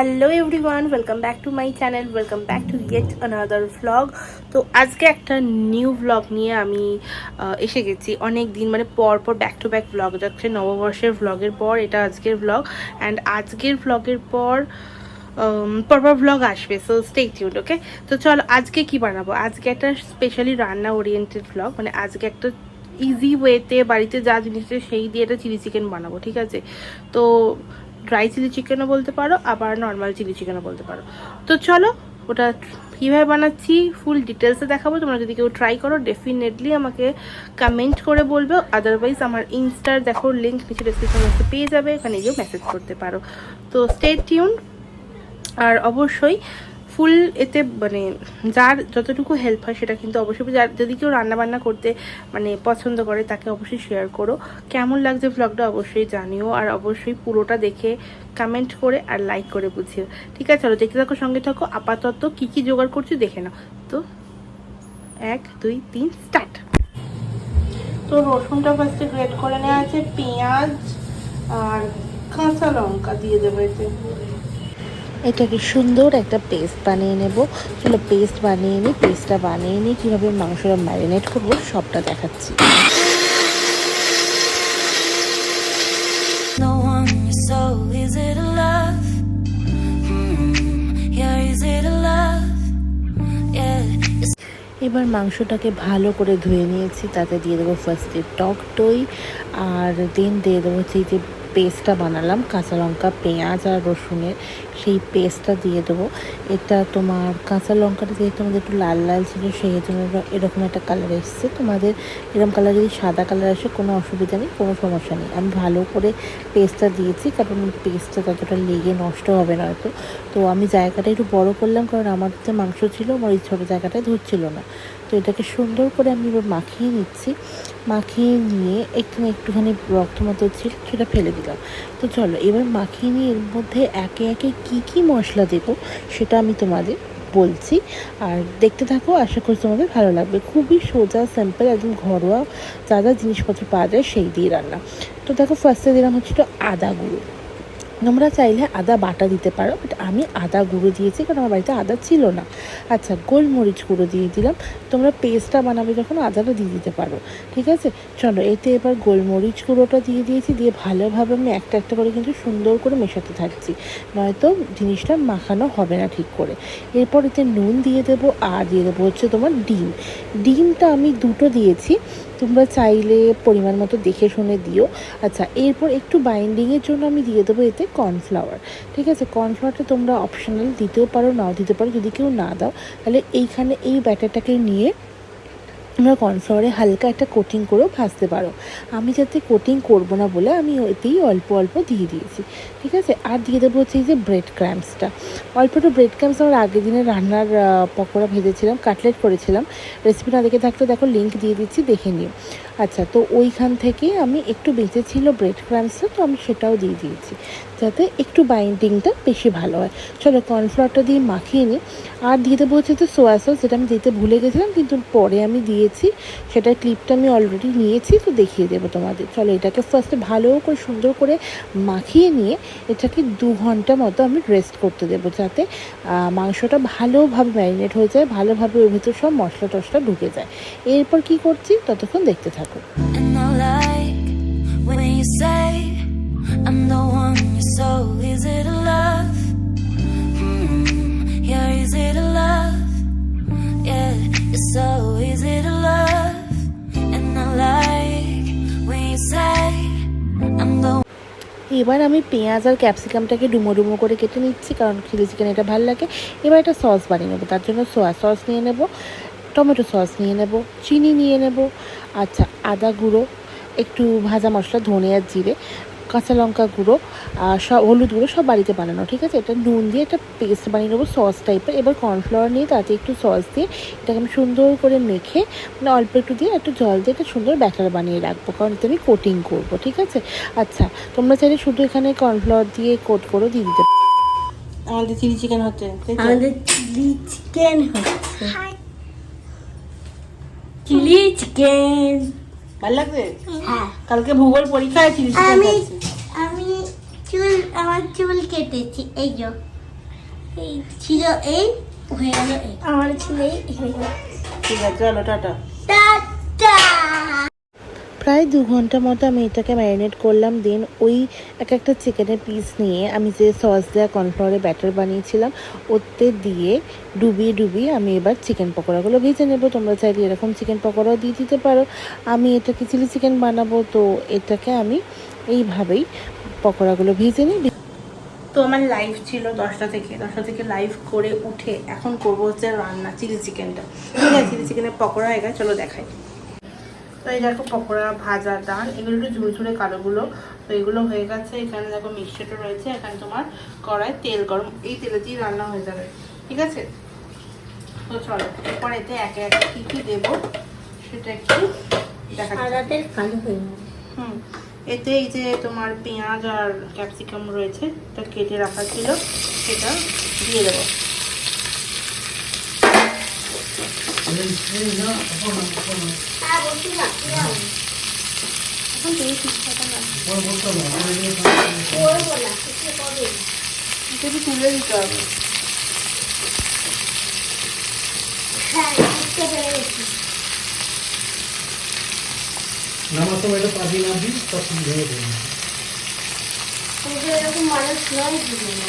Hello everyone welcome back to my channel welcome back to yet another vlog তো আজকে একটা new vlog নিয়ে আমি এসে গেছি। অনেক দিন মানে পর পর ব্যাক টু ব্যাক ভ্লগ যাচ্ছে নববর্ষের ভ্লগের পর, এটা আজকের ভ্লগ অ্যান্ড আজকের ভ্লগের পর পরপর ভ্লগ আসবে সো স্টে টিউড ওকে তো চলো, আজকে কি বানাবো? আজকে একটা স্পেশালি রান্না ওরিয়েন্টেড ভ্লগ মানে আজকে একটা ইজি ওয়েতে বাড়িতে যা জিনিস সেই দিয়ে একটা চিলি চিকেন বানাবো, ঠিক আছে? তো ড্রাই চিলি চিকেনও বলতে পারো, আবার নর্মাল চিলি চিকেনও বলতে পারো। তো চলো, ওটা কীভাবে বানাচ্ছি ফুল ডিটেলসে দেখাবো। তোমরা যদি কেউ ট্রাই করো ডেফিনেটলি আমাকে কমেন্ট করে বলবে। আদারওয়াইজ আমার ইনস্টার দেখো লিঙ্ক নিচে ডিসক্রিপশন বক্সে পেয়ে যাবে। এখানে গিয়েও মেসেজ করতে পারো। তো স্টে টিউন আর অবশ্যই ফুল এতে মানে যার যতটুকু হেল্প হয় সেটা কিন্তু অবশ্যই যার, যদি কেউ রান্নাবান্না করতে মানে পছন্দ করে তাকে অবশ্যই শেয়ার করো। কেমন লাগছে ভ্লগটা অবশ্যই জানিও আর অবশ্যই পুরোটা দেখে কমেন্ট করে আর লাইক করে বুঝিও। ঠিক আছে, চলো দেখতে থাকো, সঙ্গে থাকো। আপাতত কি কি জোগাড় করছি দেখে নাও। তো এক, দুই, তিন স্টার্ট তো রসুনটা ফার্স্টে গ্রেট করে নেওয়া আছে, পেঁয়াজ আর কাঁচা লঙ্কা দিয়ে দেবো এতে। এটাকে সুন্দর একটা পেস্ট বানিয়ে নেব চলো পেস্ট বানিয়ে নিই পেস্টটা বানিয়ে নিই কীভাবে মাংসটা ম্যারিনেট করব সবটা দেখাচ্ছি? Hmm. এবার মাংসটাকে ভালো করে ধুয়ে নিয়েছি তাতে দিয়ে দেবো ফার্স্টে টক দই আর দেন দিয়ে দেবো হচ্ছে এই যে পেস্টটা বানালাম, কাঁচা লঙ্কা, পেঁয়াজ আর রসুনের সেই পেস্টটা দিয়ে দেবো। এটা তোমার কাঁচা লঙ্কাটা যেহেতু আমাদের একটু লাল লাল ছিল সেই জন্য এরকম একটা কালার এসছে। তোমাদের এরকম কালার যদি সাদা কালার আসে, কোনো অসুবিধা নেই, কোনো সমস্যা নেই। আমি ভালো করে পেস্টটা দিয়েছি, কারণ পেস্টটা ততটা লেগে নষ্ট হবে না হয়তো। তো আমি জায়গাটা একটু বড় করলাম, কারণ আমার যে মাংস ছিল, আমার এই ছোটো জায়গাটায় ধরছিল না। তো এটাকে সুন্দর করে আমি এবার মাখিয়ে নিচ্ছি। মাখিয়ে নিয়ে একটু একটুখানি রক্ত মতো ছিল, সেটা ফেলে দিলাম। তো চলো, এবার মাখিয়ে নিয়ে এর মধ্যে একে একে কি কি মশলা দেবো সেটা আমি তোমাদের বলছি। আর দেখতে থাকো, আশা করি তোমাদের ভালো লাগবে। খুবই সোজা সিম্পল একদম ঘরোয়া যা যা জিনিসপত্র পাওয়া যায় সেই দিয়ে রান্না। তো দেখো ফার্স্টে দিলাম হচ্ছিল আদা গুঁড়ো। তোমরা চাইলে আদা বাটা দিতে পারো বাট আমি আদা গুঁড়ো দিয়েছি কারণ আমার বাড়িতে আদা ছিল না। আচ্ছা গোলমরিচ গুঁড়ো দিয়ে দিলাম। তোমরা পেস্টটা বানাবে যখন আদাটা দিয়ে দিতে পারো, ঠিক আছে? চলো, এতে এবার গোলমরিচ গুঁড়োটা দিয়ে দিয়েছি, দিয়ে ভালোভাবে আমি একটা একটা করে কিন্তু সুন্দর করে মেশাতে থাকছি। নয়তো জিনিসটা মাখানো হবে না ঠিক করে। এরপর এতে নুন দিয়ে দেবো, আর দিয়ে দেবো হচ্ছে তোমার ডিম। ডিমটা আমি দুটো দিয়েছি। তোমরা চাইলে পরিমাণ মতো দেখে শুনে দিও। আচ্ছা এরপর একটু বাইন্ডিংয়ের জন্য আমি দিয়ে দেবো এতে কর্নফ্লাওয়ার ঠিক আছে? কর্নফ্লাওয়ারটা তোমরা অপশনাল দিতেও পারো, নাও দিতে পারো। যদি কেউ না দাও, তাহলে এইখানে এই ব্যাটারটাকে নিয়ে তোমরা কর্নফ্লাওয়ারে হালকা একটা কোটিং করেও ভাজতে পারো। আমি যাতে কোটিং করব না বলে আমি এতেই অল্প অল্প দিয়ে দিয়েছি, ঠিক আছে? আর দিয়ে দেবো হচ্ছে এই যে ব্রেড ক্র্যাম্পসটা অল্প একটু ব্রেড ক্র্যাম্পস আমার আগের দিনে রান্নার পকোড়া ভেজেছিলাম কাটলেট করেছিলাম। রেসিপি না দেখে থাকলে দেখো লিঙ্ক দিয়ে দিচ্ছি, দেখে নিও। আচ্ছা তো ওইখান থেকে আমি একটু বেঁচেছিল ব্রেড ক্রামসটা তো আমি সেটাও দিয়ে দিয়েছি। যাতে একটু বাইন্ডিংটা বেশি ভালো হয়। চলো কর্নফ্লাওয়ারটা দিয়ে মাখিয়ে নিই। আর দিয়ে দেবো হচ্ছে তো সোয়া সস যেটা আমি দিতে ভুলে গেছিলাম, কিন্তু পরে আমি দিয়েছি। সেটার ক্লিপটা আমি অলরেডি নিয়েছি, তো দেখিয়ে দেবো তোমাদের। চলো এটাকে ফার্স্টে ভালো করে, সুন্দর করে মাখিয়ে নিয়ে এটাকে দু ঘণ্টা মতো আমি রেস্ট করতে দেবো, যাতে মাংসটা ভালোভাবে ম্যারিনেট হয়ে যায়, ভালোভাবে ওর ভিতর সব মশলা টশলা ঢুকে যায়। এরপর কি করছি? ততক্ষণ দেখতে থাকো। I'm the one soul. Is it a love? Hmm. Yeah, is it a love? Yeah, soul. Is it a love? And I like when you say I'm এবার আমি পেঁয়াজ আর ক্যাপসিকামটাকে ডুমো ডুমো করে কেটে নিচ্ছি কারণ চিলি চিকেন এটা ভালো লাগে এবার একটা সস বানিয়ে নেব তার জন্য সোয়া সস নিয়ে নেব টমেটো সস নিয়ে নেব চিনি নিয়ে নেব আচ্ছা আদা গুঁড়ো একটু ভাজা মশলা ধনে আর জিরে কাঁচা লঙ্কা গুঁড়ো আর সব হলুদ গুঁড়ো সব বাড়িতে বানানো ঠিক আছে? এটা নুন দিয়ে একটা পেস্ট বানিয়ে নেব সস টাইপের। এবার কর্নফ্লাওয়ার নিয়ে তাতে একটু সস দিয়ে এটাকে আমি সুন্দর করে মেখে মানে অল্প একটু দিয়ে একটু জল দিয়ে একটা সুন্দর ব্যাটার বানিয়ে রাখব কারণ এতে আমি কোটিং করব ঠিক আছে? আচ্ছা তোমরা চাইলে শুধু এখানে কর্নফ্লাওয়ার দিয়ে কোট করে দিয়ে দিতে আমাদের চিলি চিকেন হচ্ছে আমাদের চিলি চিকেন হচ্ছে। Chilli chicken. ভালো লাগবে? হ্যাঁ। কালকে ভূগোল পরীক্ষায় আছে আমি আমি চুল আমার চুল কেটেছি এই যো। এই ছিল এই হয়ে গেল এই। আমার ছিল এই ঠিক আছে চলো টাটা। টাটা! প্রায় দু ঘণ্টা মতো আমি এটাকে ম্যারিনেট করলাম। দেন ওই এক একটা চিকেনের পিস নিয়ে আমি যে সস দেওয়া কর্নফ্লাওয়ারের ব্যাটার বানিয়েছিলাম, ওতে দিয়ে ডুবিয়ে ডুবিয়ে আমি এবার চিকেন পকোড়াগুলো ভেজে নেব। তোমরা চাইলে এরকম চিকেন পকোড়াও দিয়ে দিতে পারো। আমি এটাকে চিলি চিকেন বানাবো, তো এটাকে আমি এইভাবেই পকোড়াগুলো ভেজে নিই। তো আমার লাইভ ছিল দশটা থেকে দশটা থেকে লাইভ করে উঠে এখন করব হচ্ছে রান্না চিলি চিকেনটা ঠিক আছে চিলি চিকেনের পকোড়া হয়ে চলো দেখাই। তো এই দেখো পকোড়া ভাজা ডাল এগুলো একটু ঝুরঝুরে কালোগুলো। তো এগুলো হয়ে গেছে এখানে দেখো মিক্সচারটা রয়েছে এখানে তোমার কড়াই তেল গরম এই তেলে তেলেতেই রান্না হয়ে যাবে ঠিক আছে? তো চলো এরপর এতে একে একে কী কী দেবো সেটা একটু দেখা কালো হয়ে হুম এতে এই যে তোমার পেঁয়াজ আর ক্যাপসিকাম রয়েছে এটা কেটে রাখা ছিল সেটা দিয়ে দেবো হ্যাঁ বলছি রাখলাম এখন তুমি কিছু তুলে দিতে হবে নামার সময় এটা পাতি না দিই তখন ভেঙে দেবেন এরকম মানুষ নয় দিদি না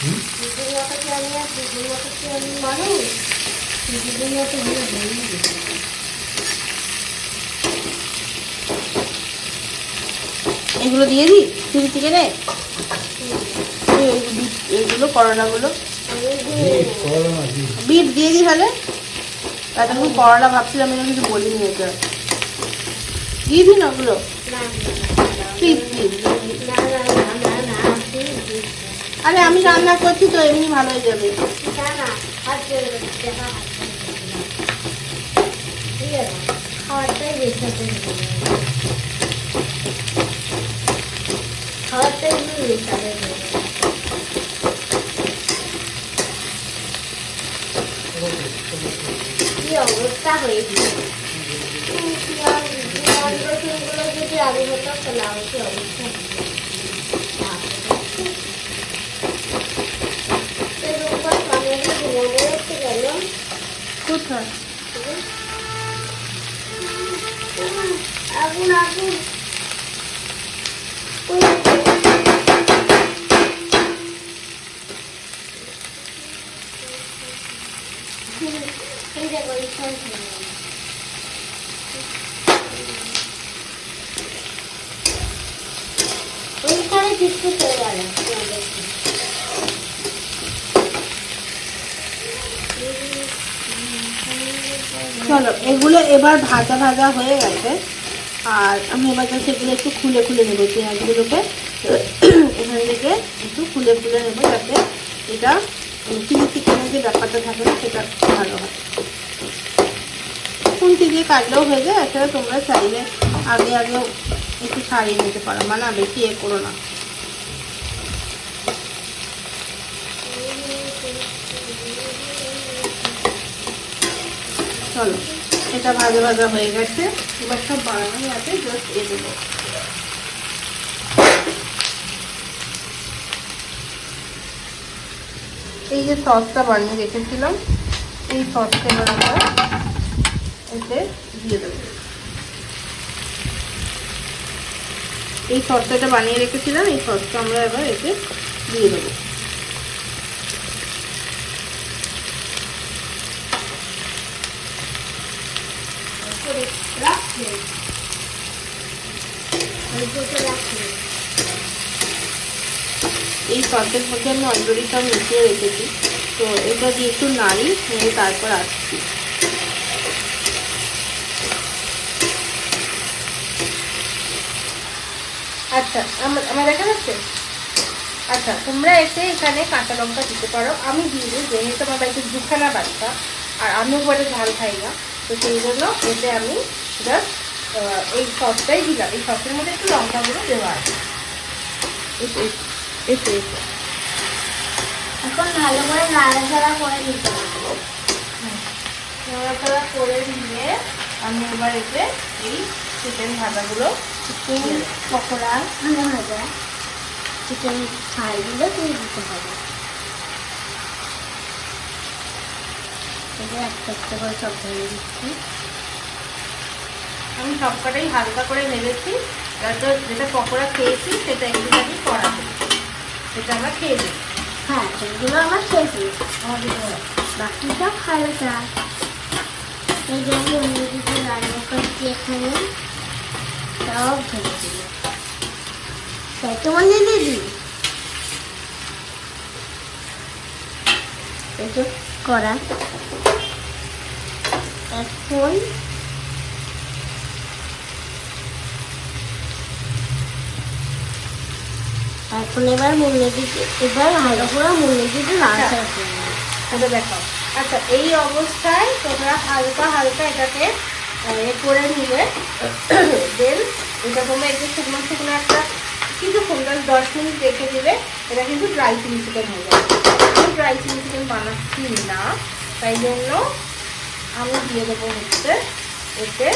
হুম? দিদির কি আমি আর দিদির কি আমি মানুষ এগুলো দিয়ে দিই? চিলি চিকেনে এগুলো দিই বিট দিয়ে দিই তাহলে? এতক্ষণ করলা ভাবছিলাম আমি কিছু বলিনি এটা। দিয়ে দিন ওগুলো? আরে আমি রান্না করছি তো, এমনি ভালো হয়ে যাবে। না না হাত জোর করে দেখা হাত জোর করে না। ঠিক আছে বেশি হবে খাওয়ারটাই বেশি হবে কি অবস্থা হয়েছে যদি আলু হতো তাহলে আরও কি অবস্থা? এর কোথায় আগুন আগুন। ওইখানে বিস্কুট হয়ে গেল চলো, এগুলো এবার ভাজা ভাজা হয়ে গেছে। আর আমি এবার জাস্ট এগুলো একটু খুলে খুলে নেব পেঁয়াজগুলোকে। এখান থেকে একটু খুলে খুলে নেব যাতে এটা চিলি চিকেনের যে ব্যাপারটা থাকে না, সেটা ভালো হয়। খুন্তি দিয়ে কাটলেও হয়ে যায়, এছাড়া তোমরা চাইলে আগে আগে একটু ছাড়িয়ে নিতে পারো। মানে বেশি এ করো না। চলো, এটা ভাজা ভাজা হয়ে গেছে। এবার সব বানানোই আছে জাস্ট এ দেবো। এই যে সসটা বানিয়ে রেখেছিলাম, এই সসটা এবার আমরা এতে দিয়ে দেবো। এই সসটা বানিয়ে রেখেছিলাম, এই সসটা আমরা এবার এতে দিয়ে দেবো রাখছে ওই দুটো রাখছে এই সসের মধ্যে আমি অলরেডি সব মিশিয়ে রেখেছি। তো এটা দিয়ে একটু নাড়ি, নিয়ে তারপর আসছি। আচ্ছা আমার দেখা যাচ্ছে? আচ্ছা তোমরা এসে এখানে কাঁচা লঙ্কা দিতে পারো। আমি দিয়ে দিই যেহেতু আমার বাড়িতে দুখানা বাচ্চা আর আমিও বলে ঝাল খাই না, তো সেই জন্য এতে আমি জাস্ট এই সসটাই দিলাম। এই সসের মধ্যে একটু লঙ্কাগুলো দেওয়া আছে। এখন ভালো করে নাড়াচাড়া করে নিতে নাড়াচাড়া করে নিয়ে আমি এবার এতে এই চিকেন ভাজাগুলো চিকেন পকোড়া ভাজা ভাজা। চিকেন ফ্রাইগুলো দিয়ে দিতে হবে। একটা একটা করে সব ভেঙে দিচ্ছি। আমি সবকটাই হালকা করে নেড়েছি। যাতে যেটা পকোড়া খেয়েছি, সেটা একটুখানি করা সেটা আমরা খেয়ে দিই হ্যাঁ সেগুলো আমার খেয়েছি বাকি সব হালকা এই যে আমি অন্যদিকে রান্না করছি এখানে। সব ভেঙে দিল তাই তোমার দিদি এই যে করা এখন এখন এবার মুরগিকে এবার ভালো করে মুরগিকে নাড়াচাড়া করে নেব। এটা দেখাও আচ্ছা এই অবস্থায় তোমরা হালকা হালকা এটাকে এ করে নিবে দেন এটা তোমরা একটু শুকনো শুকনো একটা কিছুক্ষণ দশ দশ মিনিট রেখে দিবে এটা কিন্তু ড্রাই চিলি চিকেন হয়ে যাবে। আমি ড্রাই চিলি চিকেন বানাচ্ছি না তাই জন্য আমি দিয়ে দেবো হচ্ছে এতে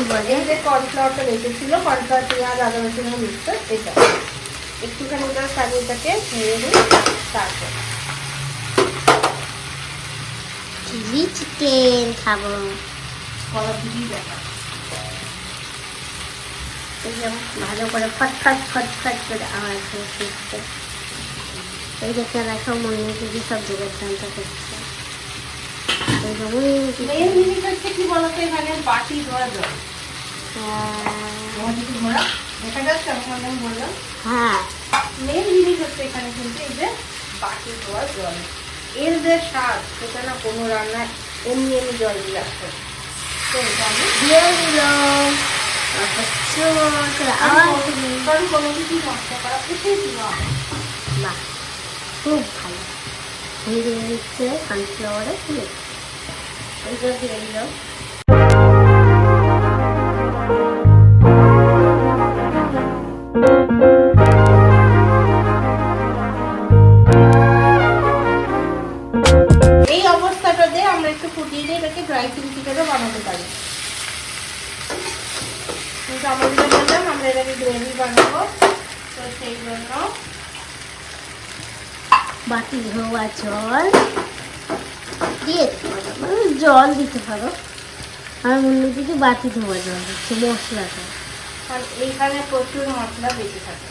কি বলে এই যে কর্নফ্লাওয়ারটা রেখেছিল কর্নফ্লাওয়ার পেঁয়াজ আদা রসুনের মিক্সচার এটা। একটুখানি ওটা আমি এটাকে ভেঙে নিই তারপর চিলি চিকেন খাব। কলা দিদি দেখা। এই যে ভালো করে ফটফট ফটফট করে আওয়াজ হচ্ছে এই দেখে দেখো মুরগি সব দূরের টানটা করছে। মেন জিনিস হচ্ছে কি বলতো এখানে বাটি ধোয়া জল। ধোয়া দেখা যাচ্ছে এখন আমি বললাম হ্যাঁ। মেন জিনিস হচ্ছে এখানে কিন্তু এই যে বাটি ধোয়া জল। এর যে স্বাদ সেটা না কোনো রান্নায় এমনি এমনি জল দিয়ে আসে। দিল। কারণ কোনো কিছু নষ্ট করা নয় বাহ খুব ভালো। দিয়ে দিচ্ছে সানফ্লাওয়ারে ফুলে। এইগুলো দিয়ে দিল ধোয়া জল দিয়ে মানে জল দিতে পারো আর অন্যদিকে বাটি ধোয়া জল দিচ্ছে মশলাটা। এইখানে প্রচুর মশলা বেঁচে থাকে।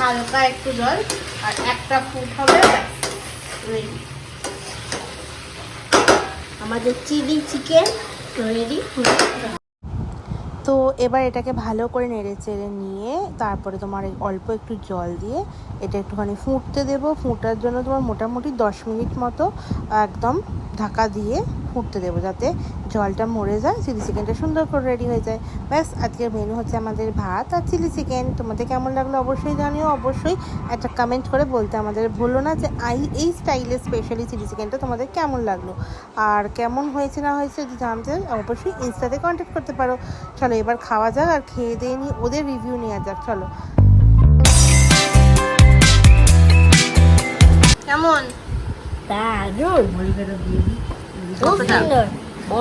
হালকা একটু জল আর একটা ফুট হবে রেডি আমাদের চিলি চিকেন রেডি তো এবার এটাকে ভালো করে নেড়ে চেড়ে নিয়ে তারপরে তোমার অল্প একটু জল দিয়ে এটা একটুখানি ফুটতে দেবো। ফুটার জন্য তোমার মোটামুটি দশ মিনিট মতো একদম ঢাকা দিয়ে ফুটতে দেবো যাতে জলটা মরে যায়, চিলি চিকেনটা সুন্দর করে রেডি হয়ে যায়। ব্যাস, আজকের মেনু হচ্ছে আমাদের ভাত আর চিলি চিকেন। তোমাদের কেমন লাগল অবশ্যই জানিও। অবশ্যই একটা কমেন্ট করে বলতে আমাদের ভুলো না যে আই, এই স্টাইলের স্পেশালি চিলি চিকেনটা তোমাদের কেমন লাগল? আর কেমন হয়েছে না হয়েছে যদি জানতে অবশ্যই ইনস্টাতে কন্ট্যাক্ট করতে পারো। চলো এবার খাওয়া যাক আর খেয়ে দিয়ে নিয়ে ওদের রিভিউ নেওয়া যাক চলো। কেমন? দারুণ।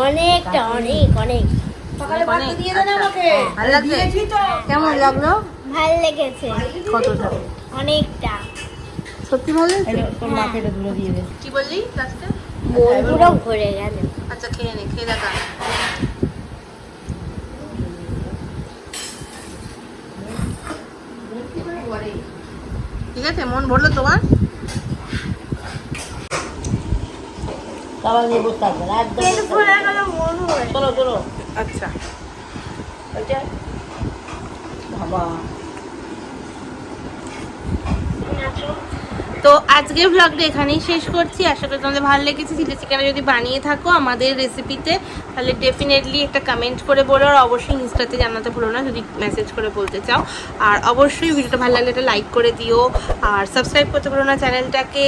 অনেকটা অনেক অনেক। সকালে ভাত দিয়ে দেন আমাকে। ভালো লাগছে। কেমন লাগল? ভালো লেগেছে। কতটা? অনেকটা। সত্যি ভালো তোর মাকে এটা তুলে দিয়ে দে। কি বললি লাস্টে মন পুরো ভরে গেল। আচ্ছা খেয়ে নে খেয়ে দেখা। ঠিক আছে মন ভরলো তোমার? মন আচ্ছা। বাবা। তো আজকের ব্লগটা এখানেই শেষ করছি। আশা করি তোমাদের ভালো লেগেছে। চিলি চিকেনটা যদি বানিয়ে থাকো আমাদের রেসিপিতে তাহলে ডেফিনেটলি একটা কমেন্ট করে বলো আর অবশ্যই ইনস্টাতে জানাতে ভুলো না যদি মেসেজ করে বলতে চাও। আর অবশ্যই ভিডিওটা ভালো লাগলে একটা লাইক করে দিও। আর সাবস্ক্রাইব করতে ভুলো না চ্যানেলটাকে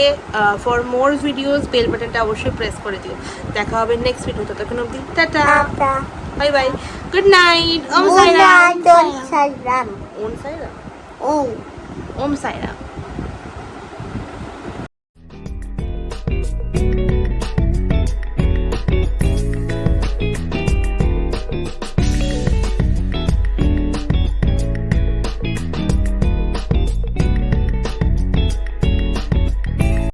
ফর মোর ভিডিওস বেল বাটনটা অবশ্যই প্রেস করে দিও। দেখা হবে নেক্সট ভিডিও ততক্ষণ অবধি tata. Bye bye good night Om Sairam Sairam Om Sairam Om Sairam